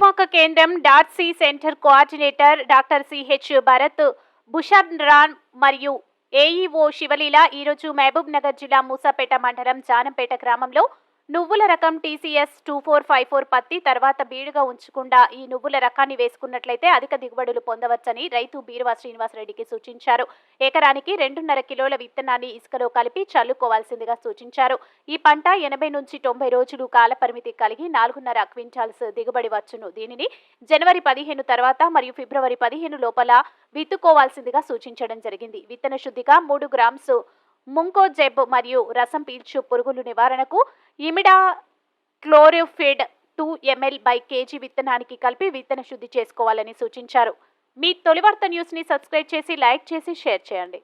Eruvaka కేంద్రం dot C center coordinator doctor CH Bharat Bhushan రాన్ మరియు AEO శివలీల ఈరోజు మహబూబ్ నగర్ జిల్లా మూసాపేట మండలం జానంపేట గ్రామంలో నువ్వుల రకం TCS two four five four పత్తి తర్వాత బీడుగా ఉంచకుండా ఈ నువ్వుల రకాన్ని వేసుకున్నట్లయితే అధిక దిగుబడులు పొందవచ్చని రైతు బీరువా శ్రీనివాసరెడ్డికి సూచించారు. ఎకరానికి రెండున్నర కిలోల విత్తనాన్ని ఇసుకలో కలిపి చల్లుకోవాల్సిందిగా సూచించారు. ఈ పంట ఎనభై నుంచి తొంభై రోజులు కాల పరిమితి కలిగి నాలుగున్నర క్వింటాల్స్ దిగుబడి వచ్చును. దీనిని జనవరి పదిహేను తర్వాత మరియు ఫిబ్రవరి పదిహేను లోపల విత్తుకోవాల్సిందిగా సూచించడం జరిగింది. విత్తన శుద్ధిగా మూడు గ్రామ్స్ ముంకో జబ్బు మరియు రసం పీల్చు పురుగులు నివారణకు imidacloprid two ML by KG విత్తనానికి కలిపి విత్తన శుద్ధి చేసుకోవాలని సూచించారు. మీ తొలి వార్త న్యూస్ని సబ్స్క్రైబ్ చేసి లైక్ చేసి షేర్ చేయండి.